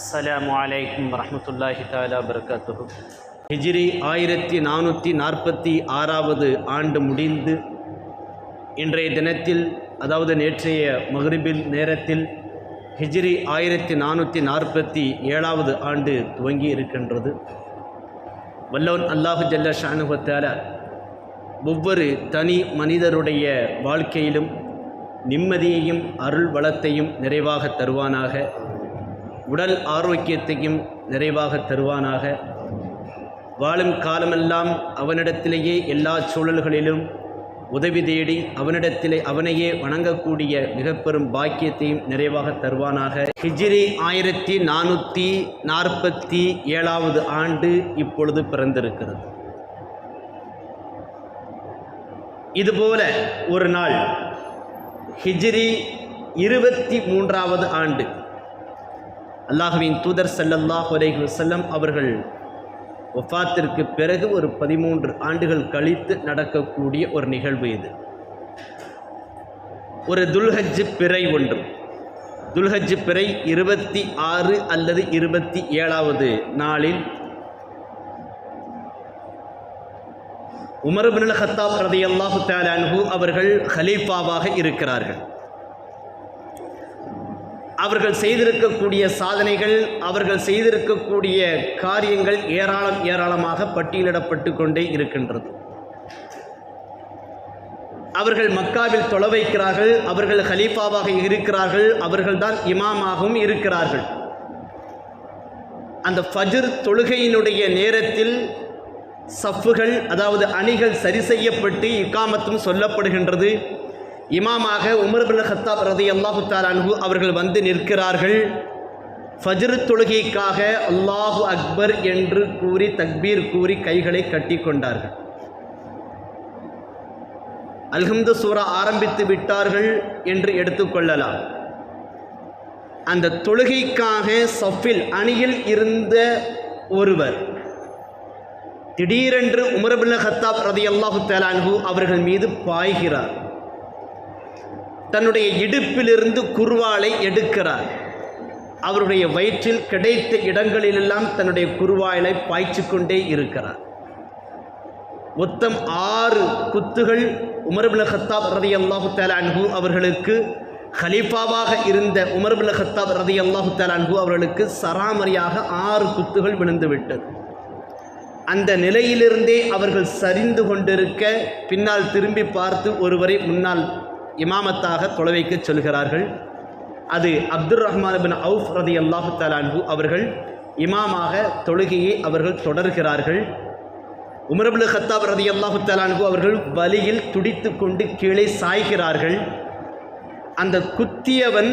அஸ்லாம் வலைக்கம் வரமத்துல்லாஹி தாலா வபரகாத்துஹு ஹிஜ்ரி ஆயிரத்தி நானூற்றி நாற்பத்தி ஆறாவது ஆண்டு முடிந்து இன்றைய தினத்தில் அதாவது நேற்றைய மகரிபில் நேரத்தில் ஹிஜ்ரி ஆயிரத்தி நானூற்றி நாற்பத்தி ஏழாவது ஆண்டு துவங்கி இருக்கின்றது. வல்லவன் அல்லாஹு ஜல்ல ஷானுகத்தால ஒவ்வொரு தனி மனிதருடைய வாழ்க்கையிலும் நிம்மதியையும் அருள் வளத்தையும் நிறைவாக தருவானாக. உடல் ஆரோக்கியத்தையும் நிறைவாக தருவானாக. வாழும் காலமெல்லாம் அவனிடத்திலேயே எல்லா சூழல்களிலும் உதவி தேடி அவனிடத்திலே அவனையே வணங்கக்கூடிய மிக பெரும் பாக்கியத்தையும் நிறைவாக தருவானாக. ஹிஜ்ரி ஆயிரத்தி நானூற்றி நாற்பத்தி ஏழாவது ஆண்டு இப்பொழுது பிறந்திருக்கிறது. இதுபோல ஒரு நாள் ஹிஜ்ரி இருபத்தி மூன்றாவது ஆண்டு அல்லாஹுவின் தூதர் ஸல்லல்லாஹு அலைஹி செல்லம் அவர்கள் ஒஃபாத்திற்கு பிறகு ஒரு பதிமூன்று ஆண்டுகள் கழித்து நடக்கக்கூடிய ஒரு நிகழ்வு இது. ஒரு துல்ஹஜ் பிறை ஒன்று. துல்ஹஜ் பிறை இருபத்தி ஆறு அல்லது இருபத்தி ஏழாவது நாளில் உமர் பின் ஹத்தாப் ரதையல்லாஹு தஆலா அவர்கள் ஹலீஃபாவாக இருக்கிறார்கள். அவர்கள் செய்திருக்கக்கூடிய சாதனைகள் அவர்கள் செய்திருக்கக்கூடிய காரியங்கள் ஏராளம் ஏராளமாக பட்டியலிடப்பட்டு கொண்டே இருக்கின்றது. அவர்கள் மக்காவில் தொலை வைக்கிறார்கள் அவர்கள் ஹலீஃபாவாக இருக்கிறார்கள் அவர்கள்தான் இமாமாகவும் இருக்கிறார்கள். அந்த ஃபஜ்ர் தொழுகையினுடைய நேரத்தில் சஃப்புகள் அதாவது அணிகள் சரி செய்யப்பட்டு இக்காமத்தும் சொல்லப்படுகின்றது. இமாமாக உமர் பின் ஹத்தாப் ரதி அல்லாஹு அன்பு அவர்கள் வந்து நிற்கிறார்கள். ஃபஜ்ரு தொழுகைக்காக அல்லாஹு அக்பர் என்று கூறி தக்பீர் கூறி கைகளை கட்டி கொண்டார்கள். அல்ஹம்து சூரா ஆரம்பித்து விட்டார்கள் என்று எடுத்துக்கொள்ளலாம் அந்த தொழுகைக்காக சஃபில் அணியில் இருந்த ஒருவர் திடீரென்று உமரபுல்ல ஹத்தாப் ரதி அல்லாஹு தேலான்ஹு அவர்கள் மீது பாய்கிறார். தன்னுடைய இடுப்பிலிருந்து குருவாலை எடுக்கிறார். அவருடைய வயிற்றில் கிடைத்த இடங்களிலெல்லாம் தன்னுடைய குருவாயிலை பாய்ச்சி கொண்டே இருக்கிறார். மொத்தம் ஆறு குத்துகள் உமர்புல் ஹத்தாப் ரதி அல்லாஹு அன்ஹு அவர்களுக்கு ஹலீஃபாவாக இருந்த உமர்புல் ஹத்தாப் ரதி அல்லாஹு அன்ஹு அவர்களுக்கு சராமரியாக ஆறு குத்துகள் விழுந்துவிட்டது. அந்த நிலையிலிருந்தே அவர்கள் சரிந்து கொண்டிருக்க பின்னால் திரும்பி பார்த்து ஒருவரை முன்னால் இமாமத்தாக தொலைவைக்கு சொல்கிறார்கள். அது அப்துல் ரஹ்மான் பின் அவுஃப் ரதி அல்லாஹு தலான்பு அவர்கள் இமாமாக தொழுகையை அவர்கள் தொடர்கிறார்கள். உமரபுல் ஹத்தாப் ரதி அல்லாஹு தலான்பு அவர்கள் வலியில் துடித்து கொண்டு கீழே சாய்கிறார்கள். அந்த குத்தியவன்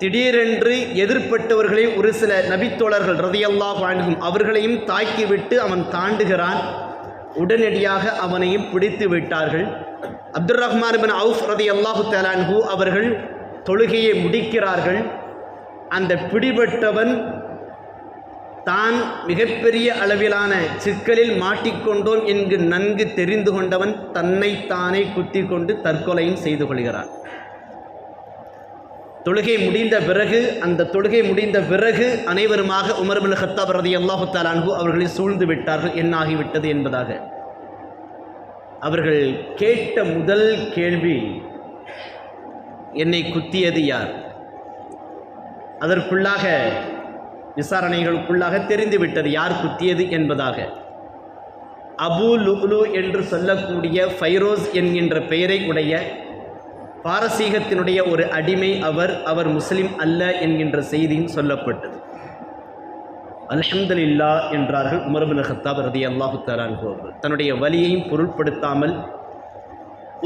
திடீரென்று எதிர்ப்பட்டவர்களை ஒரு சில நபித்தோழர்கள் ரதியல்லாஹ் வாழ்கும் அவர்களையும் தாக்கிவிட்டு அவன் தாண்டுகிறான். உடனடியாக அவனையும் பிடித்து விட்டார்கள். அப்துல் ரஹ்மான் பின் அவுஃப் ரதி அல்லாஹு தலான்ஹூ அவர்கள் தொழுகையை முடிக்கிறார்கள். அந்த பிடிபட்டவன் தான் மிகப்பெரிய அளவிலான சிக்கலில் மாட்டிக்கொண்டோம் என்று நன்கு தெரிந்து கொண்டவன் தன்னை தானே குத்தி கொண்டு தற்கொலையும் செய்து கொள்கிறான். தொழுகை முடிந்த பிறகு அந்த தொழுகை முடிந்த பிறகு அனைவருமாக உமர்பின் ஹத்தாப் ரதி அல்லாஹு தாலான்ஹூ அவர்களை சூழ்ந்து விட்டார்கள். என்னாகிவிட்டது என்பதாக. அவர்கள் கேட்ட முதல் கேள்வி என்னை குத்தியது யார்? அதற்குள்ளாக விசாரணைகளுக்குள்ளாக தெரிந்துவிட்டது யார் குத்தியது என்பதாக. அபு லுக்லு என்று சொல்லக்கூடிய ஃபைரோஸ் என்கின்ற பெயரை உடைய பாரசீகத்தினுடைய ஒரு அடிமை அவர் அவர் முஸ்லீம் அல்ல என்கின்ற செய்தியும் சொல்லப்பட்டது. அல்ஹம்துலில்லா என்றார்கள் உமர்பின் ஹத்தாப் ரதி அல்லாஹு தலான்ஹு அவர்கள். தன்னுடைய வலியையும் பொருட்படுத்தாமல்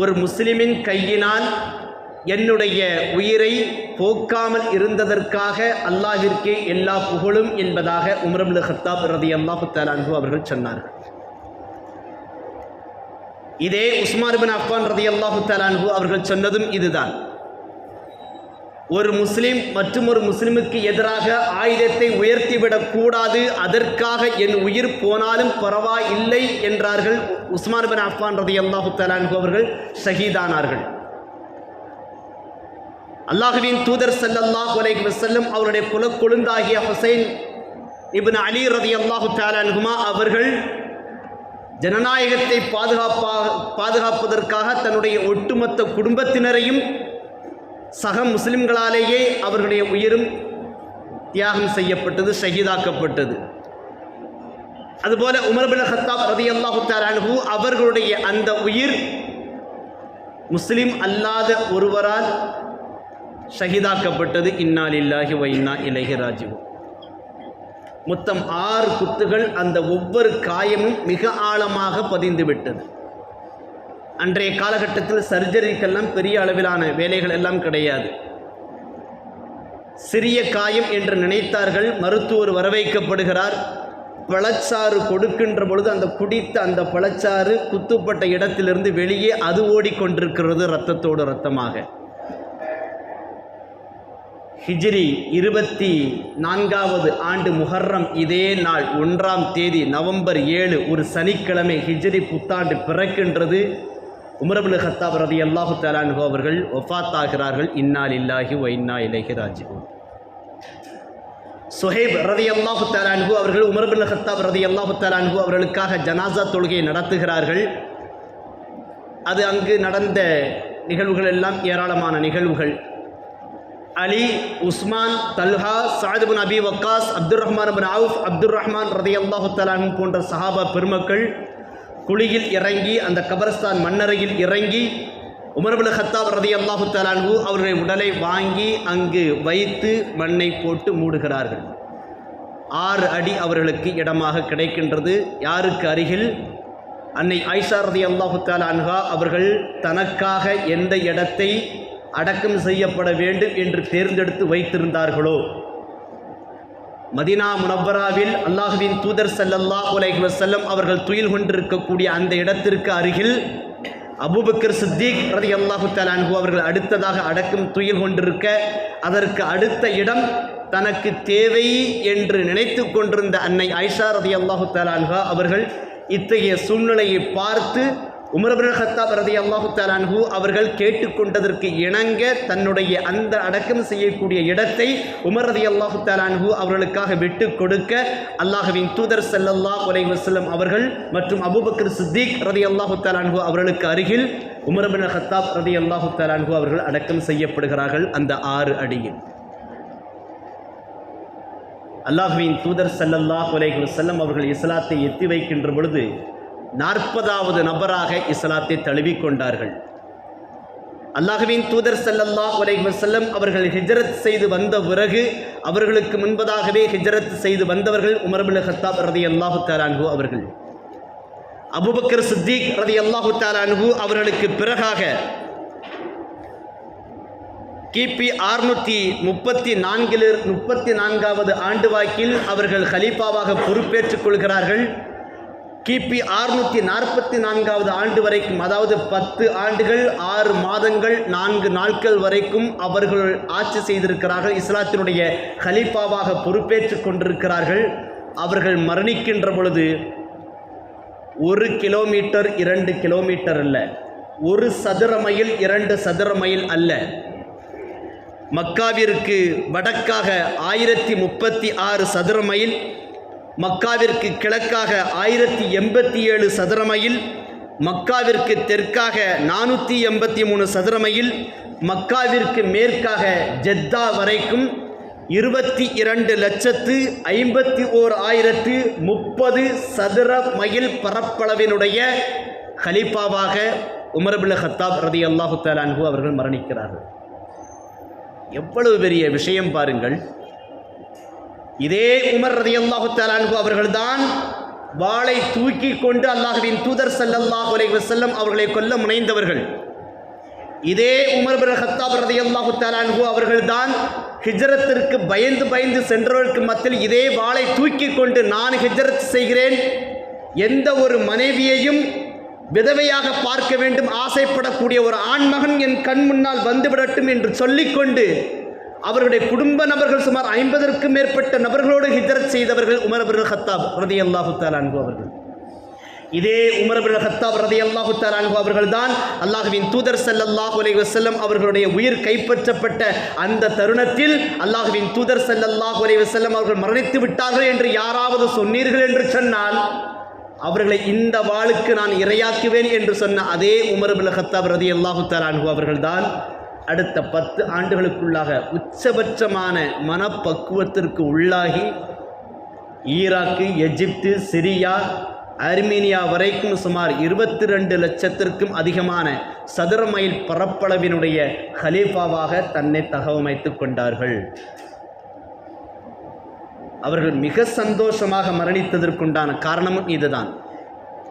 ஒரு முஸ்லிமின் கையினால் என்னுடைய உயிரை போக்காமல் இருந்ததற்காக அல்லாஹிற்கே எல்லா புகழும் என்பதாக உமரபுல் ஹத்தாப் ரதி அல்லாஹு தலான்ஹு அவர்கள் சொன்னார்கள். இதே உஸ்மான் பின் அஃபான் ரதி அல்லாஹு தலான்ஹு அவர்கள் சொன்னதும் இதுதான். ஒரு முஸ்லீம் மற்றும் ஒரு முஸ்லிமுக்கு எதிராக ஆயுதத்தை உயர்த்திவிடக்கூடாது அதற்காக என் உயிர் போனாலும் பரவாயில்லை என்றார்கள் உஸ்மான் பின் அஃபான் ரதி அல்லாஹு தலான்ஹு அவர்கள் ஷஹீதானார்கள். அல்லாஹுவின் தூதர் ஸல்லல்லாஹு அலைஹி வஸல்லம் அவருடைய குலக்கொழுந்தாகிய ஹுசைன் இபின் அலி ரதி அல்லாஹு தாலான்குமா அவர்கள் ஜனநாயகத்தை பாதுகாப்பாக பாதுகாப்பதற்காக தன்னுடைய ஒட்டுமொத்த குடும்பத்தினரையும் சக முஸ்லிம்களாலேயே அவர்களுடைய உயிரும் தியாகம் செய்யப்பட்டது ஷஹீதாக்கப்பட்டது. அதுபோல உமர்பின் ஹத்தாப் ரதி அல்லாஹு அவர்களுடைய அந்த உயிர் முஸ்லிம் அல்லாத ஒருவரால் ஷஹீதாக்கப்பட்டது. இன்னால் இல்லாஹி வைனா இலகி இலைஹி மொத்தம் ஆறு குத்துகள் அந்த ஒவ்வொரு காயமும் மிக ஆழமாக பதிந்துவிட்டது. அன்றைய காலகட்டத்தில் சர்ஜரிக்கெல்லாம் பெரிய அளவிலான வேலைகள் எல்லாம் கிடையாது. சிறிய காயம் என்று நினைத்தார்கள் மருத்துவர் வரவைக்கப்படுகிறார் பழச்சாறு கொடுக்கின்ற பொழுது அந்த குடித்த அந்த பழச்சாறு குத்துப்பட்ட இடத்திலிருந்து வெளியே அது ஓடிக்கொண்டிருக்கிறது இரத்தத்தோடு இரத்தமாக. ஹிஜ்ரி இருபத்தி நான்காவது ஆண்டு முஹர்ரம் இதே நாள் ஒன்றாம் தேதி நவம்பர் ஏழு ஒரு சனிக்கிழமை ஹிஜ்ரி புத்தாண்டு பிறக்கின்றது. உமரபுல் ஹத்தாப் ரதி அல்லாஹு தலான்ஹு அவர்கள் ஒஃபாத்தாகிறார்கள் இன்னால் இல்லாஹி ஒன்னா இலகி இலைஹி சுஹேப் ரதி அல்லாஹு தலான்ஹு அவர்கள் உமரபுல் ஹத்தாப் ரதி அல்லாஹு தலான்ஹு அவர்களுக்காக ஜனாசா தொழுகையை நடத்துகிறார்கள். அது அங்கு நடந்த நிகழ்வுகள் எல்லாம் ஏராளமான நிகழ்வுகள். அலி Usman Talha சாதிபின் Abi Waqqas Abdul Rahman bin Auf Abdul Rahman ரதி அல்லாஹு தலான் போன்ற சஹாபா பெருமக்கள் குழியில் இறங்கி அந்த கபரஸ்தான் மண்ணறையில் இறங்கி உமர்புல் ஹத்தாப் ரதி அல்லாஹு தலான்ஹு அவருடைய உடலை வாங்கி அங்கு வைத்து மண்ணை போட்டு மூடுகிறார்கள். ஆறு அடி அவர்களுக்கு இடமாக கிடைக்கின்றது. யாருக்கு அருகில்? அன்னை ஐஷா ரதி அல்லாஹு தாலான்ஹா அவர்கள் தனக்காக எந்த இடத்தை அடக்கம் செய்யப்பட வேண்டும் என்று தேர்ந்தெடுத்து வைத்திருந்தார்களோ? மதினா முனவராவில் அல்லாஹுவின் தூதர் சல்லல்லா அலைஹி வசல்லம் அவர்கள் துயில் கொண்டிருக்கக்கூடிய அந்த இடத்திற்கு அருகில் அபுபக்கர் சித்திக் ரதி அல்லாஹு அன்ஹு அவர்கள் அடுத்ததாக அடக்கும் துயில் கொண்டிருக்க அதற்கு அடுத்த இடம் தனக்கு தேவை என்று நினைத்து கொண்டிருந்த அன்னை ஐஷா ரதி அல்லாஹு அன்ஹா அவர்கள் இத்தகைய சூழ்நிலையை பார்த்து உமரபின் ஹத்தாப் ரதி அல்லாஹு அன்ஹு அவர்கள் கேட்டுக்கொண்டதற்கு இணங்க தன்னுடைய அந்த அடக்கம் செய்யக்கூடிய இடத்தை உமர் ரதி அல்லாஹு அன்ஹு அவர்களுக்காக விட்டு கொடுக்க அல்லாஹுவின் தூதர் செல்லல்லா அலைஹி வஸல்லம் அவர்கள் மற்றும் அபுபக்கர் சித்திக் ரதி அல்லாஹு அன்ஹு அவர்களுக்கு அருகில் உமரபின் ஹத்தாப் ரதி அல்லாஹு அன்ஹு அவர்கள் அடக்கம் செய்யப்படுகிறார்கள் அந்த ஆறு அடியில். அல்லாஹுவின் தூதர் செல்லல்லா அலைஹி வசல்லம் அவர்கள் இஸ்லாத்தை எத்தி வைக்கின்ற பொழுது நாற்பதாவது நபராக இஸ்லாத்தை தழுவிக்கொண்டார்கள். அல்லாஹுவின் தூதர் ஸல்லல்லாஹு அலைஹி செல்லம் அவர்கள் ஹிஜரத் செய்து வந்த பிறகு அவர்களுக்கு முன்பதாகவே ஹிஜரத் செய்து வந்தவர்கள் உமர் ஹத்தாப் ரதி அல்லாஹு அன்ஹு அவர்கள். அபூபக்கர் சித்திக் ரதி அல்லாஹு அன்ஹு அவர்களுக்கு பிறகாக கிபி அறுநூற்றி முப்பத்தி நான்கில் முப்பத்தி நான்காவது ஆண்டு வாக்கில் அவர்கள் ஹலீஃபாவாக பொறுப்பேற்றுக் கொள்கிறார்கள். கிபி ஆறுநூற்றி நாற்பத்தி நான்காவது ஆண்டு வரைக்கும் அதாவது பத்து ஆண்டுகள் ஆறு மாதங்கள் நான்கு நாட்கள் வரைக்கும் அவர்கள் ஆட்சி செய்திருக்கிறார்கள். இஸ்லாத்தினுடைய ஹலீஃபாவாக பொறுப்பேற்றுக் கொண்டிருக்கிறார்கள். அவர்கள் மரணிக்கின்ற பொழுது ஒரு கிலோமீட்டர் இரண்டு கிலோமீட்டர் அல்ல ஒரு சதுர மைல் இரண்டு சதுர மைல் அல்ல. மக்காவிற்கு வடக்காக ஆயிரத்தி முப்பத்தி ஆறு சதுர மைல் மக்காவிற்கு கிழக்காக ஆயிரத்தி எண்பத்தி ஏழு சதுர மைல் மக்காவிற்கு தெற்காக நானூற்றி எண்பத்தி மூணு சதுர மைல் மக்காவிற்கு மேற்காக ஜெத்தா வரைக்கும் இருபத்தி இரண்டு லட்சத்து ஐம்பத்தி ஓர் ஆயிரத்து முப்பது சதுர மைல் பரப்பளவினுடைய ஹலீஃபாவாக உமர்பில் ஹத்தாப் ரதி அல்லாஹு அன்ஹு அவர்கள் மரணிக்கிறார்கள். எவ்வளவு பெரிய விஷயம் பாருங்கள் இதே உமர் ரதி அல்லாஹு அன்ஹு அவர்கள்தான் வாளை தூக்கி கொண்டு அல்லாஹுவின் தூதர் ஸல்லல்லாஹு அலைஹி வஸல்லம் அவர்களை கொல்ல முனைந்தவர்கள். இதே உமர் பின் ஹத்தாப் ரதியல்லாஹு தஆலாஹு அவர்கள்தான் ஹிஜ்ரத்திற்கு பயந்து பயந்து சென்றவர்களுக்கு மத்தியில் இதே வாளை தூக்கி கொண்டு நான் ஹிஜ்ரத் செய்கிறேன். எந்த ஒரு மனைவியையும் விதவையாக பார்க்க வேண்டும் ஆசைப்படக்கூடிய ஒரு ஆண்மகன் என் கண் முன்னால் வந்துவிடட்டும் என்று சொல்லிக்கொண்டு அவருடைய குடும்ப நபர்கள் சுமார் ஐம்பதற்கும் மேற்பட்ட நபர்களோடு ஹிஜரத் செய்தவர்கள் உமர் அபுல் ஹத்தாப் ரதியல்லாஹு தஆலாஹு அவர்கள். இதே உமர் அபுல் ஹத்தாப் ரலியல்லாஹு தஆலா அவர்கள் அவர்கள்தான் அல்லாஹ்வின் தூதர் ஸல்லல்லாஹு அலி வசல்லம் அவர்களுடைய உயிர் கைப்பற்றப்பட்ட அந்த தருணத்தில் அல்லாஹ்வின் தூதர் ஸல்லல்லாஹு அலி வசல்லம் அவர்கள் மரணித்து விட்டார்கள் என்று யாராவது சொன்னீர்கள் என்று சொன்னால் அவர்களை இந்த வாளுக்கு நான் இரையாக்குவேன் என்று சொன்ன அதே உமர் அபுல் ஹத்தாப் ரலியல்லாஹு தஆலா அன்ஹு அவர்கள்தான் அடுத்த பத்து ஆண்டுகளுக்குள்ளாக உச்சபட்சமான மனப்பக்குவத்திற்கு உள்ளாகி ஈராக்கு எகிப்து சிரியா அர்மீனியா வரைக்கும் சுமார் இருபத்தி ரெண்டு லட்சத்திற்கும் அதிகமான சதுர மைல் பரப்பளவினுடைய ஹலீஃபாவாக தன்னை தகவமைத்துக் கொண்டார்கள். அவர்கள் மிக சந்தோஷமாக மரணித்ததற்குண்டான காரணமும் இதுதான்.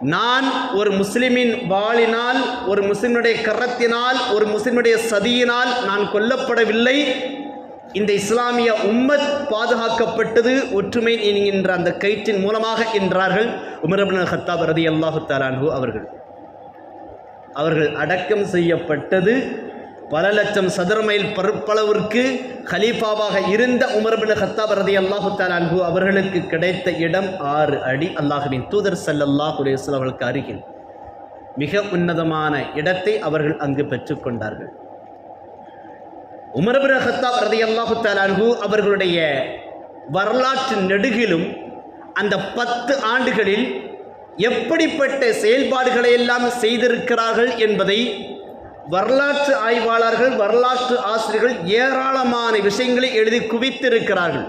நான் ஒரு முஸ்லிமின் வாளினால் ஒரு முஸ்லிமுடைய கரத்தினால் ஒரு முஸ்லிமுடைய சதியினால் நான் கொல்லப்படவில்லை. இந்த இஸ்லாமிய உம்மத் பாதுகாக்கப்பட்டது ஒற்றுமை என்கின்ற அந்த கயிற்றின் மூலமாக என்றார்கள் உமரபின் ஹத்தாப் ரதி அல்லாஹு தாலான்ஹூ அவர்கள். அவர்கள் அடக்கம் செய்யப்பட்டது. பல லட்சம் சதுர மைல் பரப்பளவிற்கு கலீஃபாவாக இருந்த உமர்பின் ஹத்தாப் ரதி அல்லாஹு அன்பு அவர்களுக்கு கிடைத்த இடம் ஆறு அடி. அல்லாஹுவின் தூதர் ஸல்லல்லாஹு அலைஹி அவர்களுக்கு அருகில். மிக உன்னதமான இடத்தை அவர்கள் அங்கு பெற்றுக்கொண்டார்கள் உமர்பின் ஹத்தாப் ரதி அல்லாஹு அன்பு அவர்களுடைய வரலாற்று நெடுகிலும் அந்த பத்து ஆண்டுகளில் எப்படிப்பட்ட செயல்பாடுகளை எல்லாம் செய்திருக்கிறார்கள் என்பதை வரலாற்று ஆய்வாளர்கள் வரலாற்று ஆசிரியர்கள் ஏராளமான விஷயங்களை எழுதி குவித்திருக்கிறார்கள்.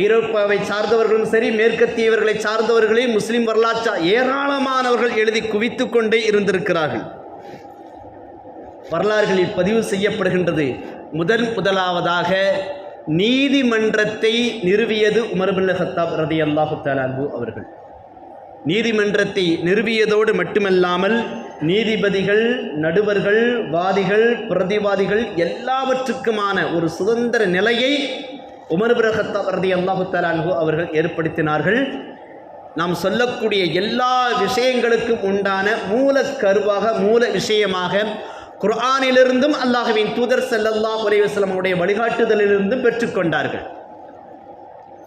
ஐரோப்பாவை சார்ந்தவர்களும் சரி மேற்கத்தியவர்களை சார்ந்தவர்களே முஸ்லிம் வரலாற்று ஏராளமானவர்கள் எழுதி குவித்து கொண்டே இருந்திருக்கிறார்கள். வரலாறுகளில் பதிவு செய்யப்படுகின்றது. முதன் முதலாவதாக நீதிமன்றத்தை நிறுவியது உமர்பில்ல ஹத்தாப் ரதி அல்லாஹு தாலான்பு அவர்கள். நீதிமன்றத்தை நிறுவியதோடு மட்டுமல்லாமல் நீதிபதிகள் நடுவர்கள் வாதிகள் பிரதிவாதிகள் எல்லாவற்றுக்குமான ஒரு சுதந்திர நிலையை உமர் பிரகத்தா அல்லாஹு அவர்கள் ஏற்படுத்தினார்கள். நாம் சொல்லக்கூடிய எல்லா விஷயங்களுக்கும் உண்டான மூல கருவாக மூல விஷயமாக குர்ஆனிலிருந்தும் அல்லாஹுவின் தூதர் செல்லல்லா அலைஹி வழிகாட்டுதலிலிருந்தும் பெற்றுக்கொண்டார்கள்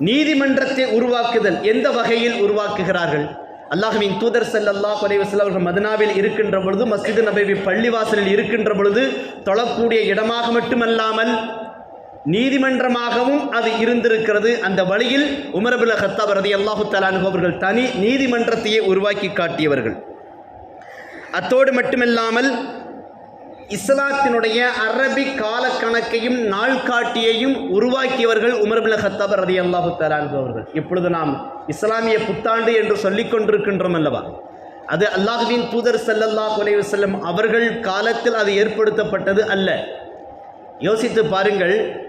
நீதிமன்றத்தை உருவாக்குதல் எந்த வகையில் உருவாக்குகிறார்கள்? அல்லாஹுவின் தூதர் செல்லல்லா அலைஹி அவர்கள் மதுனாவில் இருக்கின்ற பொழுது மஸ்ஜிது நபவி பள்ளிவாசலில் இருக்கின்ற பொழுது தொழக்கூடிய இடமாக மட்டுமல்லாமல் நீதிமன்றமாகவும் அது இருந்திருக்கிறது. அந்த வழியில் உமரபுல ஹத்தாப் ரதி அல்லாஹு தலானு அவர்கள் தனி நீதிமன்றத்தையே உருவாக்கி காட்டியவர்கள். அத்தோடு மட்டுமில்லாமல் இஸ்லாத்தினுடைய அரபிக் காலக்கணக்கையும் நாள்காட்டியையும் உருவாக்கியவர்கள் உமர்பில் ஹத்தாப் ரதி அல்லாஹு தலான்கு இப்பொழுது நாம் இஸ்லாமிய புத்தாண்டு என்று சொல்லிக் கொண்டிருக்கின்றோம் அல்லவா? அது அல்லாஹுவின் தூதர் சல்லல்லா குலே வஸல்லம் அவர்கள் காலத்தில் அது ஏற்படுத்தப்பட்டது அல்ல. யோசித்து பாருங்கள்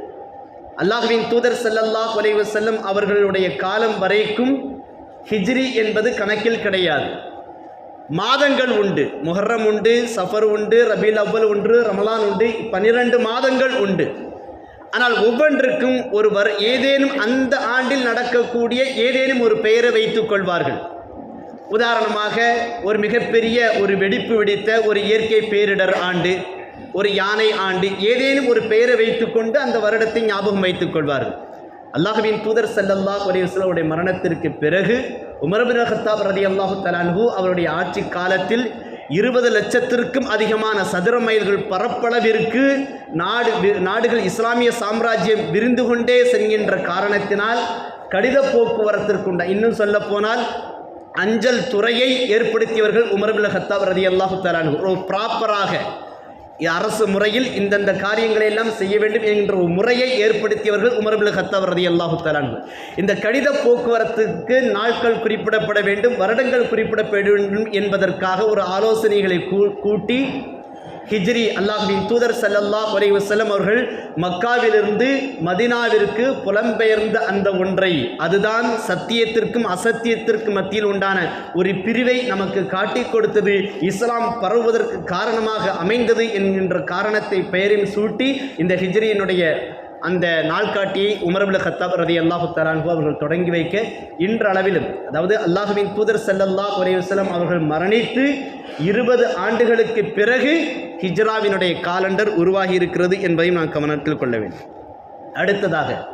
அல்லாஹுவின் தூதர் ஸல்லல்லாஹு குலே வஸல்லம் அவர்களுடைய காலம் வரைக்கும் ஹிஜ்ரி என்பது கணக்கில் கிடையாது. மாதங்கள் உண்டு. முஹர்ரம் உண்டு சஃபர் உண்டு ரபீல் அவ்வல் உண்டு ரமலான் உண்டு பன்னிரண்டு மாதங்கள் உண்டு. ஆனால் ஒவ்வொன்றுக்கும் ஒருவர் ஏதேனும் அந்த ஆண்டில் நடக்கக்கூடிய ஏதேனும் ஒரு பெயரை வைத்துக் கொள்வார்கள். உதாரணமாக ஒரு மிகப்பெரிய ஒரு வெடிப்பு வெடித்த ஒரு இயற்கை பேரிடர் ஆண்டு ஒரு யானை ஆண்டு ஏதேனும் ஒரு பெயரை வைத்துக்கொண்டு அந்த வருடத்தை ஞாபகம் வைத்துக் கொள்வார்கள். அல்லாஹுவின் தூதர் செல்லல்லா ஒரே மரணத்திற்கு பிறகு உமர்பின் ஹத்தாப் ரதி அல்லாஹு தலான்ஹு அவருடைய ஆட்சி காலத்தில் இருபது லட்சத்திற்கும் அதிகமான சதுர மைல்கள் பரப்பளவிற்கு நாடு வி- நாடுகள் இஸ்லாமிய சாம்ராஜ்யம் விரிந்து கொண்டே செல்கின்ற காரணத்தினால் கடித போக்குவரத்திற்குண்ட இன்னும் சொல்ல போனால் அஞ்சல் துறையை ஏற்படுத்தியவர்கள் உமர்பின் ஹத்தாப் ரதி அல்லாஹு தலான்ஹு ஒரு ப்ராப்பராக அரசு முறையில் இந்தந்த காரியங்களை எல்லாம் செய்ய வேண்டும் என்ற ஒரு முறையை ஏற்படுத்தியவர்கள் உமர்பில் ஹத்தாப் ரதி அல்லாஹு தலான்கு இந்த கடித போக்குவரத்துக்கு நாட்கள் குறிப்பிடப்பட வேண்டும் வருடங்கள் குறிப்பிடப்பட வேண்டும் என்பதற்காக ஒரு ஆலோசனைகளை கூ- கூட்டி ஹிஜ்ரி அல்லாஹுவின் தூதர் சல்லல்லா ஒரே வசலம் அவர்கள் மக்காவிலிருந்து மதினாவிற்கு புலம்பெயர்ந்த அந்த ஒன்றை அதுதான் சத்தியத்திற்கும் அசத்தியத்திற்கும் மத்தியில் உண்டான ஒரு பிரிவை நமக்கு காட்டிக் கொடுத்தது. இஸ்லாம் பரவுவதற்கு காரணமாக அமைந்தது என்கின்ற காரணத்தை பெயரில் சூட்டி இந்த ஹிஜ்ரியினுடைய அந்த நாள்காட்டியை உமரபுல் ஹத்தாப் ரதி அல்லாஹு தலான்கு அவர்கள் தொடங்கி வைக்க இன்றளவிலும் அதாவது அல்லாஹுவின் தூதர் ஸல்லல்லாஹு ஒரே வசலம் அவர்கள் மரணித்து இருபது ஆண்டுகளுக்கு பிறகு ஹிஜ்ராவினுடைய காலண்டர் உருவாகி இருக்கிறது என்பதையும் நான் கவனத்தில் கொள்ள வேண்டும். அடுத்ததாக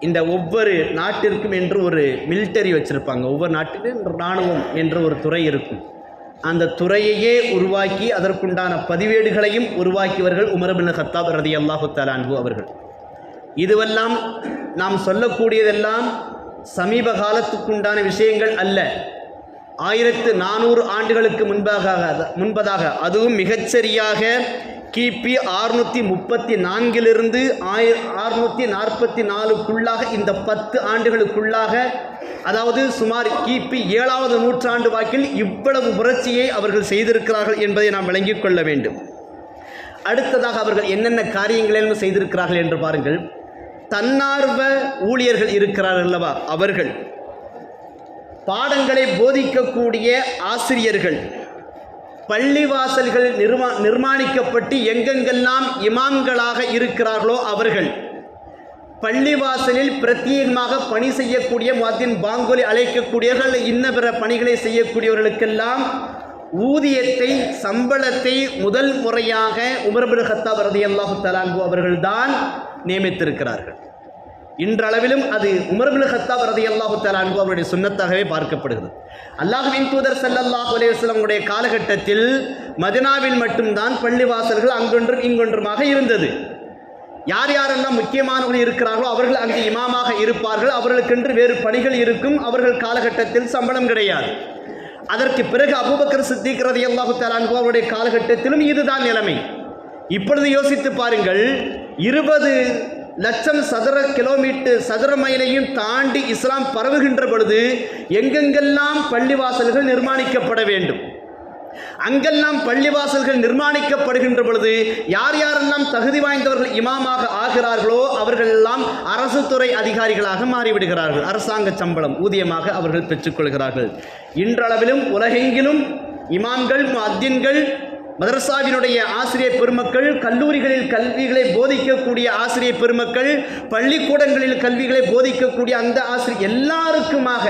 இந்த ஒவ்வொரு நாட்டிற்கும் என்று ஒரு மிலிட்டரி வச்சுருப்பாங்க. ஒவ்வொரு நாட்டிலும் இராணுவம் என்ற ஒரு துறை இருக்கும். அந்த துறையையே உருவாக்கி அதற்குண்டான பதிவேடுகளையும் உருவாக்கியவர்கள் உமரபின் ஹத்தாப் ரதி அல்லாஹு தலான்பு அவர்கள். இதுவெல்லாம் நாம் சொல்லக்கூடியதெல்லாம் சமீப காலத்துக்குண்டான விஷயங்கள் அல்ல. ஆயிரத்து நானூறு ஆண்டுகளுக்கு முன்பாக முன்பதாக அதுவும் மிகச்சரியாக கிபி ஆறுநூற்றி முப்பத்தி நான்கிலிருந்து ஆய ஆறுநூற்றி நாற்பத்தி நாலுக்குள்ளாக இந்த பத்து ஆண்டுகளுக்குள்ளாக அதாவது சுமார் கிபி ஏழாவது நூற்றாண்டு வாக்கில் இவ்வளவு புரட்சியை அவர்கள் செய்திருக்கிறார்கள் என்பதை நாம் விளங்கிக் கொள்ள வேண்டும். அடுத்ததாக அவர்கள் என்னென்ன காரியங்களெல்லாம் செய்திருக்கிறார்கள் என்று பாருங்கள். தன்னார்வ ஊழியர்கள் இருக்கிறார்கள் அல்லவா? அவர்கள் பாடங்களை போதிக்கக்கூடிய ஆசிரியர்கள் பள்ளிவாசல்கள் நிர்மா நிர்மாணிக்கப்பட்டு எங்கெங்கெல்லாம் இமாம்களாக இருக்கிறார்களோ அவர்கள் பள்ளிவாசலில் பிரத்யேகமாக பணி செய்யக்கூடிய மத்தின் பாங்கொலி அழைக்கக்கூடியவர்கள் இன்ன பிற பணிகளை செய்யக்கூடியவர்களுக்கெல்லாம் ஊதியத்தை சம்பளத்தை முதல் முறையாக உமர்பின் ஹத்தாப் ரதி அல்லாஹு அவர்கள்தான் நியமித்திருக்கிறார்கள். இன்றளவிலும் அது உமர்பின் ஹத்தாப் ரதி அல்லாஹு தலான்பு அவருடைய சுண்ணத்தாகவே பார்க்கப்படுகிறது. அல்லாஹுவின் தூதர் ஸல்லல்லாஹு அலைஹி காலகட்டத்தில் மதினாவில் மட்டும்தான் பள்ளிவாசல்கள் அங்கொன்றும் இங்கொன்றுமாக இருந்தது. யார் யாரெல்லாம் முக்கியமானவர்கள் இருக்கிறார்களோ அவர்கள் அங்கு இமாமாக இருப்பார்கள். அவர்களுக்கென்று வேறு பணிகள் இருக்கும். அவர்கள் காலகட்டத்தில் சம்பளம் கிடையாது. அதற்கு பிறகு அபூபக்கர் சித்திக்கிறது அல்லாஹு தஆலா அவருடைய காலகட்டத்திலும் இதுதான் நிலைமை. இப்பொழுது யோசித்து பாருங்கள் இருபது லட்சம் சதுர கிலோமீட்டர் சதுர மைலையும் தாண்டி இஸ்லாம் பரவுகின்ற பொழுது எங்கெங்கெல்லாம் பள்ளிவாசல்கள் நிர்மாணிக்கப்பட வேண்டும்? அங்கெல்லாம் பள்ளிவாசல்கள் நிர்மாணிக்கப்படுகின்ற பொழுது யார் யாரெல்லாம் தகுதி வாய்ந்தவர்கள் இமாமாக ஆகிறார்களோ அவர்கள் எல்லாம் அரசு துறை அதிகாரிகளாக மாறிவிடுகிறார்கள். அரசாங்க சம்பளம் ஊதியமாக அவர்கள் பெற்றுக்கொள்கிறார்கள். இன்றளவிலும் உலகெங்கிலும் இமாம்கள் அத்தியன்கள் மதரசாவினுடைய ஆசிரியர் பெருமக்கள் கல்லூரிகளில் கல்விகளை போதிக்கக்கூடிய ஆசிரியர் பெருமக்கள் பள்ளிக்கூடங்களில் கல்விகளை போதிக்கக்கூடிய அந்த ஆசிரியர் எல்லாருக்குமாக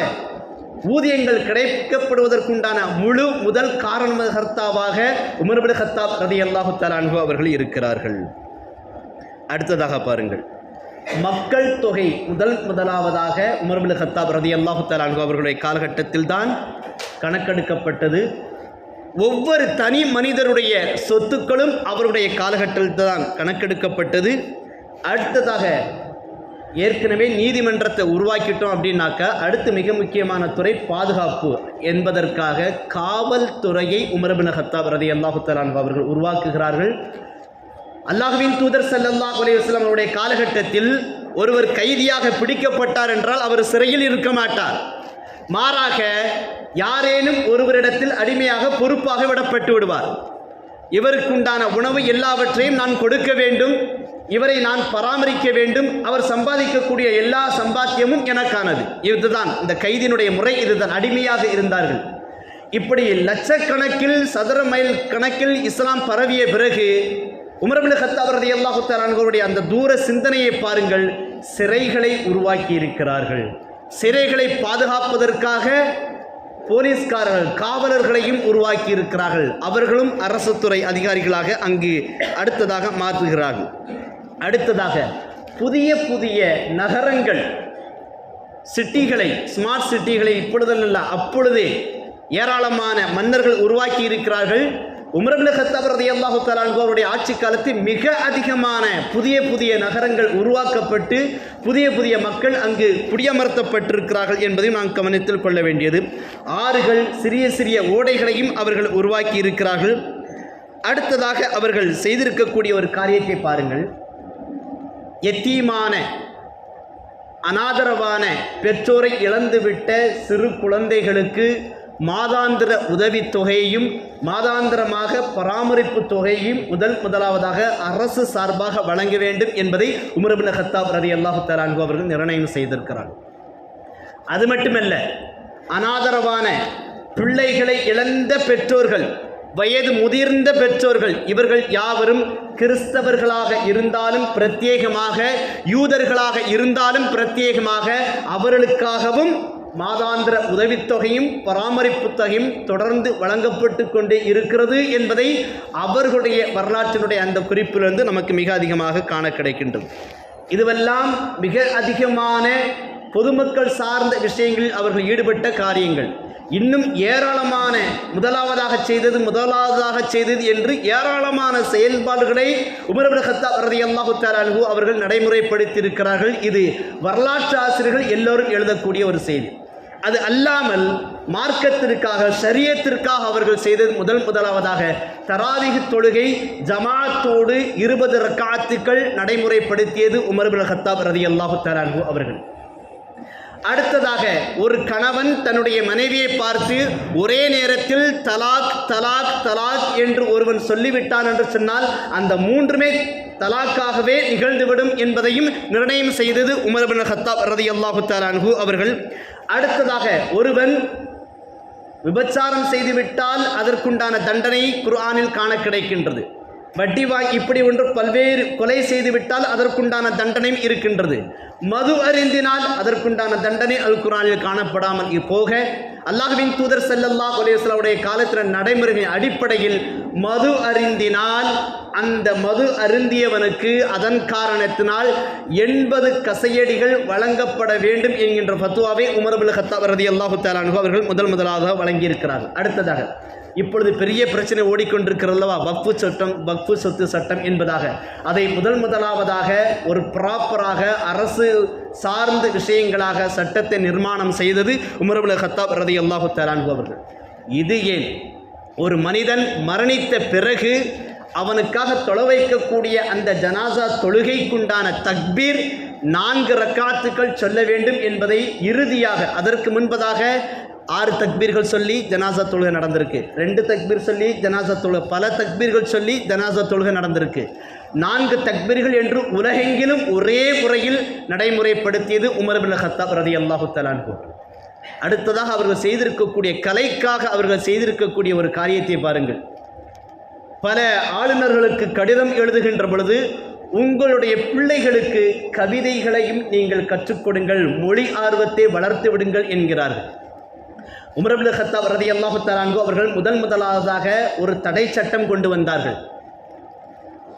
ஊதியங்கள் கிடைக்கப்படுவதற்குண்டான முழு முதல் காரணகர்த்தாவாக உமர்பின் ஹத்தாப் ரதி அல்லாஹு தலான்ஹு அவர்கள் இருக்கிறார்கள். அடுத்ததாக பாருங்கள். மக்கள் தொகை முதல் முதலாவதாக உமர்பின் ஹத்தாப் ரதி அல்லாஹு தலான்ஹு அவர்களுடைய காலகட்டத்தில் தான் கணக்கெடுக்கப்பட்டது. ஒவ்வொரு தனி மனிதருடைய சொத்துக்களும் அவருடைய காலகட்டத்தில் தான் கணக்கெடுக்கப்பட்டது. அடுத்ததாக ஏற்கனவே நீதிமன்றத்தை உருவாக்கிட்டோம் அப்படின்னாக்க அடுத்து மிக முக்கியமான துறை பாதுகாப்பு என்பதற்காக காவல்துறையை உமரபின் ஹத்தாப் ரதி அல்லாஹுத்தலான் அவர்கள் உருவாக்குகிறார்கள். அல்லாஹுவின் தூதர் ஸல்லல்லாஹு அலைஹி அவருடைய காலகட்டத்தில் ஒருவர் கைதியாக பிடிக்கப்பட்டார் என்றால் அவர் சிறையில் இருக்க மாட்டார். மாறாக யாரேனும் ஒருவரிடத்தில் அடிமையாக பொறுப்பாக விடப்பட்டு விடுவார். இவருக்குண்டான உணவு எல்லாவற்றையும் நான் கொடுக்க வேண்டும். இவரை நான் பராமரிக்க வேண்டும். அவர் சம்பாதிக்கக்கூடிய எல்லா சம்பாத்தியமும் எனக்கானது. இதுதான் இந்த கைதியினுடைய முறை. இதுதான் அடிமையாக இருந்தார்கள். இப்படி லட்சக்கணக்கில் சதுர மைல் கணக்கில் இஸ்லாம் பரவிய பிறகு உமரபின் ஹத்தாப் ரதி அந்த தூர சிந்தனையை பாருங்கள். சிறைகளை உருவாக்கி இருக்கிறார்கள் சிறைகளை பாதுகாப்பதற்காக போலீஸ்காரர்கள் காவலர்களையும் உருவாக்கி இருக்கிறார்கள் அவர்களும் அரசு துறை அதிகாரிகளாக அங்கு அடுத்ததாக மாற்றுகிறார்கள் அடுத்ததாக புதிய புதிய நகரங்கள் சிட்டிகளை ஸ்மார்ட் சிட்டிகளை இப்பொழுதல்ல அப்பொழுதே ஏராளமான மன்னர்கள் உருவாக்கி இருக்கிறார்கள் உமரபின் ஹத்தாப் ரலியல்லாஹு தஆலா அவருடைய ஆட்சி காலத்தில் மிக அதிகமான புதிய புதிய நகரங்கள் உருவாக்கப்பட்டு புதிய புதிய மக்கள் அங்கு குடியமர்த்தப்பட்டிருக்கிறார்கள் என்பதையும் நாம் கவனத்தில் கொள்ள வேண்டியது. ஆறுகள் சிறிய சிறிய ஓடைகளையும் அவர்கள் உருவாக்கி இருக்கிறார்கள் அடுத்ததாக அவர்கள் செய்திருக்கக்கூடிய ஒரு காரியத்தை பாருங்கள். எத்தீமான அனாதரவான பெற்றோரை இழந்துவிட்ட சிறு குழந்தைகளுக்கு மாதாந்திர உதவித்தொகையையும் மாதாந்திரமாக பராமரிப்பு தொகையையும் முதல் முதலாவதாக அரசு சார்பாக வழங்க வேண்டும் என்பதை உமரபின் ஹத்தாப் ரதி அல்லாஹு தலான்கு அவர்கள் நிர்ணயம் செய்திருக்கிறார். அது மட்டுமல்ல அனாதரவான பிள்ளைகளை இழந்த பெற்றோர்கள் வயது முதிர்ந்த பெற்றோர்கள் இவர்கள் யாவரும் கிறிஸ்தவர்களாக இருந்தாலும் பிரத்யேகமாக யூதர்களாக இருந்தாலும் பிரத்யேகமாக அவர்களுக்காகவும் மாதாந்திர உதவித்தொகையும் பராமரிப்பு தொகையும் தொடர்ந்து வழங்கப்பட்டு கொண்டே இருக்கிறது என்பதை அவர்களுடைய வரலாற்றினுடைய அந்த குறிப்பிலிருந்து நமக்கு மிக அதிகமாக காண கிடைக்கின்றது. இதுவெல்லாம் மிக அதிகமான பொதுமக்கள் சார்ந்த விஷயங்களில் அவர்கள் ஈடுபட்ட காரியங்கள். இன்னும் ஏராளமான முதலாவதாக செய்தது முதலாவதாக செய்தது என்று ஏராளமான செயல்பாடுகளை உமரபுல் ஹத்தாப் ரதி அல்லாஹு தாலானு அவர்கள் நடைமுறைப்படுத்தியிருக்கிறார்கள். இது வரலாற்று ஆசிரியர்கள் எல்லோரும் எழுதக்கூடிய ஒரு செய்தி. அது அல்லாமல் மார்க்கத்திற்காக சரியத்திற்காக அவர்கள் செய்தது முதல் முதலாவதாக தராவிக தொழுகை ஜமாத்தோடு இருபது ரக்காத்துக்கள் நடைமுறைப்படுத்தியது உமர்புல் ஹத்தாப் ரதி அல்லாஹு தாலானு அவர்கள். அடுத்ததாக ஒரு கணவன் தன்னுடைய மனைவியை பார்த்து ஒரே நேரத்தில் தலாக் தலாக் தலாக் என்று ஒருவன் சொல்லிவிட்டான் என்று சொன்னால் அந்த மூன்றுமே தலாக்காகவே நிகழ்ந்துவிடும் என்பதையும் நிர்ணயம் செய்தது உமர் பின் ஹத்தாப் ரதி அல்லாஹு தாலான்ஹு அவர்கள். அடுத்ததாக ஒருவன் விபச்சாரம் செய்துவிட்டால் அதற்குண்டான தண்டனை குர்ஆனில் காண கிடைக்கின்றது. வட்டிவாய் இப்படி ஒன்று பல்வேறு கொலை செய்துவிட்டால் அதற்குண்டான தண்டனையும் இருக்கின்றது. மது அருந்தினால் அதற்குண்டான தண்டனை அல் குரானில் காணப்படாமல் போக அல்லாஹ்வின் தூதர் செல்லல்லா கொலேஸ்வலாவுடைய காலத்தில் நடைமுறைகளின் அடிப்படையில் மது அருந்தினால் அந்த மது அருந்தியவனுக்கு அதன் காரணத்தினால் எண்பது கசையடிகள் வழங்கப்பட வேண்டும் என்கின்ற ஃபத்துவாவை உமர்புல் ஹத்தாப் ரதி அல்லாஹு தாலானு அவர்கள் முதல் முதலாக வழங்கியிருக்கிறார்கள். அடுத்ததாக இப்பொழுது பெரிய பிரச்சனை ஓடிக்கொண்டிருக்கிறல்லவா வக்ஃபு சட்டம் வக்ஃபு சொத்து சட்டம் என்பதாக. அதை முதல் முதலாவதாக ஒரு ப்ராப்பராக அரசு சார்ந்த விஷயங்களாக சட்டத்தை நிர்மாணம் செய்தது உமரபுல் ஹத்தாப் ரதி அல்லாஹு தலான்கு அவர்கள். இது ஏன்? ஒரு மனிதன் மரணித்த பிறகு அவனுக்காக தொலை வைக்கக்கூடிய அந்த ஜனாசா தொழுகைக்குண்டான தக்பீர் நான்கு ரக்காத்துக்கள் சொல்ல வேண்டும் என்பதை இறுதியாக அதற்கு முன்பதாக ஆறு தக்பீர்கள் சொல்லி ஜனாசா தொழுகை நடந்திருக்கு. ரெண்டு தக்பீர் சொல்லி ஜனாசா தொழுகை பல தக்பீர்கள் சொல்லி ஜனாசா தொழுகை நடந்திருக்கு. நான்கு தக்பீர்கள் என்று உலகெங்கிலும் ஒரே முறையில் நடைமுறைப்படுத்தியது உமர் பின் ஹத்தாப் ரதி அல்லாஹு தலான்பூர் அடுத்ததாக அவர்கள் செய்திருக்கக்கூடிய கலைக்காக அவர்கள் செய்திருக்கக்கூடிய ஒரு காரியத்தை பாருங்கள். பல ஆளுநர்களுக்கு கடிதம் எழுதுகின்ற பொழுது உங்களுடைய பிள்ளைகளுக்கு கவிதைகளையும் நீங்கள் கற்றுக்கொடுங்கள் மொழி ஆர்வத்தை வளர்த்து விடுங்கள் என்கிறார்கள். உமரபுல் ஹத்தாப் ரதி அல்லாஹு தலான்கு அவர்கள் முதல் முதலாவதாக ஒரு தடை சட்டம் கொண்டு வந்தார்கள்.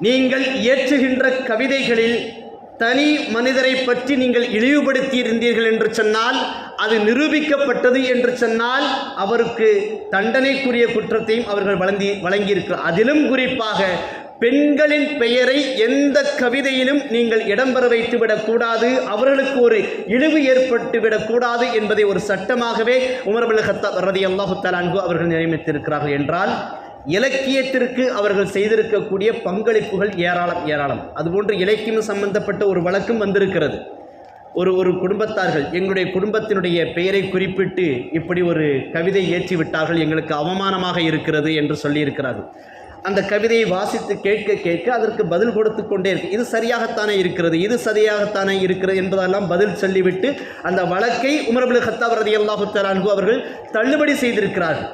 நீங்கள் இயற்றுகின்ற கவிதைகளில் தனி மனிதரை பற்றி நீங்கள் இழிவுபடுத்தி இருந்தீர்கள் என்று சொன்னால் அது நிரூபிக்கப்பட்டது என்று சொன்னால் அவருக்கு தண்டனைக்குரிய குற்றத்தையும் அவர்கள் வழங்கி வழங்கியிருக்கிறார் அதிலும் குறிப்பாக பெண்களின் பெயரை எந்த கவிதையிலும் நீங்கள் இடம்பெற வைத்து விடக்கூடாது அவர்களுக்கு ஒரு இழிவு ஏற்பட்டு விடக்கூடாது என்பதை ஒரு சட்டமாகவே உமர்புல் ஹத்தா ரதி அல்லாஹு தலான்கு அவர்கள் நியமித்திருக்கிறார்கள் என்றால் இலக்கியத்திற்கு அவர்கள் செய்திருக்கக்கூடிய பங்களிப்புகள் ஏராளம் ஏராளம். அதுபோன்று இலக்கியம் சம்பந்தப்பட்ட ஒரு வழக்கும் வந்திருக்கிறது. ஒரு ஒரு குடும்பத்தார்கள் எங்களுடைய குடும்பத்தினுடைய பெயரை குறிப்பிட்டு இப்படி ஒரு கவிதை ஏற்றி விட்டார்கள் எங்களுக்கு அவமானமாக இருக்கிறது என்று சொல்லியிருக்கிறார்கள். அந்த கவிதையை வாசித்து கேட்க கேட்க அதற்கு பதில் கொடுத்து கொண்டே இருக்கு. இது சரியாகத்தானே இருக்கிறது? இது சரியாகத்தானே இருக்கிறது என்பதெல்லாம் பதில் சொல்லிவிட்டு அந்த வழக்கை உமரபுல் ஹத்தாப் ரதி அவர்கள் தள்ளுபடி செய்திருக்கிறார்கள்.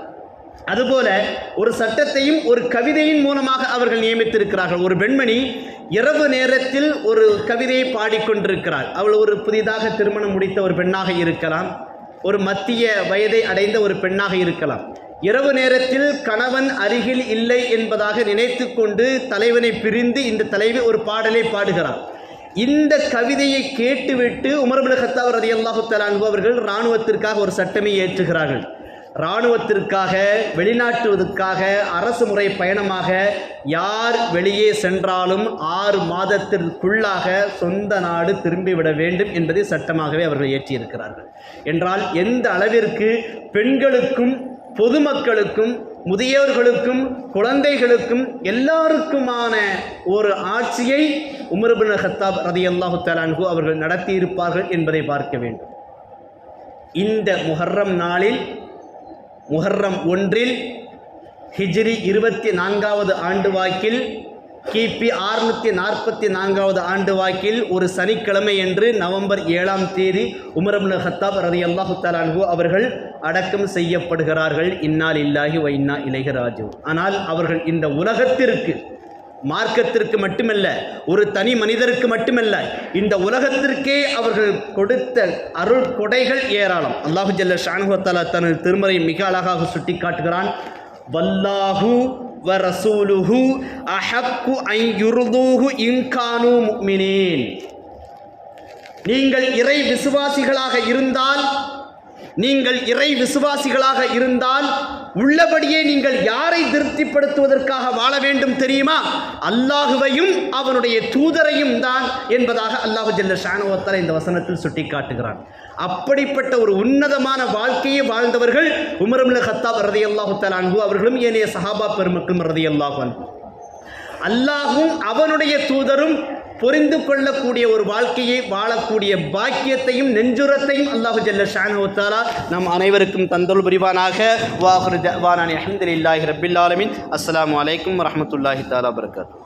அதுபோல ஒரு சட்டத்தையும் ஒரு கவிதையின் மூலமாக அவர்கள் நியமித்திருக்கிறார்கள். ஒரு பெண்மணி இரவு நேரத்தில் ஒரு கவிதையை பாடிக்கொண்டிருக்கிறாள். அவள் ஒரு புதிதாக திருமணம் முடித்த ஒரு பெண்ணாக இருக்கலாம். ஒரு மத்திய வயதை அடைந்த ஒரு பெண்ணாக இருக்கலாம். இரவு நேரத்தில் கணவன் அருகில் இல்லை என்பதாக நினைத்து கொண்டு தலைவனை பிரிந்து இந்த தலைவி ஒரு பாடலை பாடுகிறார் இந்த கவிதையை கேட்டுவிட்டு உமர்புல் ஹத்தாப் ரதி அல்லாஹு தலான்கு அவர்கள் இராணுவத்திற்காக ஒரு சட்டமே ஏற்றுகிறார்கள். இராணுவத்திற்காக வெளிநாட்டுவதற்காக அரசு முறை பயணமாக யார் வெளியே சென்றாலும் ஆறு மாதத்திற்குள்ளாக சொந்த நாடு திரும்பிவிட வேண்டும் என்பதை சட்டமாகவே அவர்கள் இயற்றியிருக்கிறார்கள். என்றால் எந்த அளவிற்கு பெண்களுக்கும் பொதுமக்களுக்கும் முதியோர்களுக்கும் குழந்தைகளுக்கும் எல்லாருக்குமான ஒரு ஆட்சியை உமர்பின் ஹத்தாப் ரதி அல்லாஹு தலான்கு அவர்கள் நடத்தியிருப்பார்கள் என்பதை பார்க்க வேண்டும். இந்த முஹர்ரம் நாளில் முஹர்ரம் ஒன்றில் ஹிஜ்ரி இருபத்தி நான்காவது ஆண்டு வாக்கில் கிபி ஆறுநூற்றி நாற்பத்தி நான்காவது ஆண்டு வாக்கில் ஒரு சனிக்கிழமை என்று நவம்பர் ஏழாம் தேதி உமரம்னு ஹத்தாப் ரதி அல்லாஹு தலான்ஹு அவர்கள் அடக்கம் செய்யப்படுகிறார்கள். இன்னால் இல்லாஹி வைன்னா இளையராஜு ஆனால் அவர்கள் இந்த உலகத்திற்கு மார்க்கத்திற்கு மட்டுமல்ல ஒரு தனி மனிதருக்கு மட்டுமல்ல இந்த உலகத்திற்கே அவர்கள் கொடுத்த அருள் கொடைகள் ஏராளம். அல்லாஹு ஜல்ல ஷானுகத்தாலா தனது திருமறை மிக அழகாக சுட்டி காட்டுகிறான் வல்லாஹு வ ரசூலுஹு அஹக்கு ஐயுருதூஹு இன்கானு முக்மினேன் நீங்கள் இறை விசுவாசிகளாக இருந்தால் நீங்கள் இறை விசுவாசிகளாக இருந்தால் உள்ளபடியே நீங்கள் யாரை திருப்திப்படுத்துவதற்காக வாழ வேண்டும் தெரியுமா? அல்லாஹுவையும் அவனுடைய தூதரையும் தான் என்பதாக அல்லாஹு ஜல்ல ஷானுவத்தால் இந்த வசனத்தில் சுட்டி காட்டுகிறான் அப்படிப்பட்ட ஒரு உன்னதமான வாழ்க்கையை வாழ்ந்தவர்கள் உமரம்ல ஹத்தாப் ரதி அல்லாஹு அன்பு அவர்களும் ஏனைய சஹாபா பெருமக்களும் ரதி அல்லாஹு அல்லாஹும் அவனுடைய தூதரும் புரிந்து கொள்ளக்கூடிய ஒரு வாழ்க்கையை வாழக்கூடிய பாக்கியத்தையும் நெஞ்சுரத்தையும் அல்லாஹு ஜல்ல ஷானுவத்தாலா நம் அனைவருக்கும் தந்தொல் புரிவானாக. வாஹுரு வானானி அஹமதுல்லாஹி இல்லாஹி ஆலமின். அஸ்ஸலாமு அலைக்கும் வரஹ்மத்துல்லாஹி தாலா வரகாத்து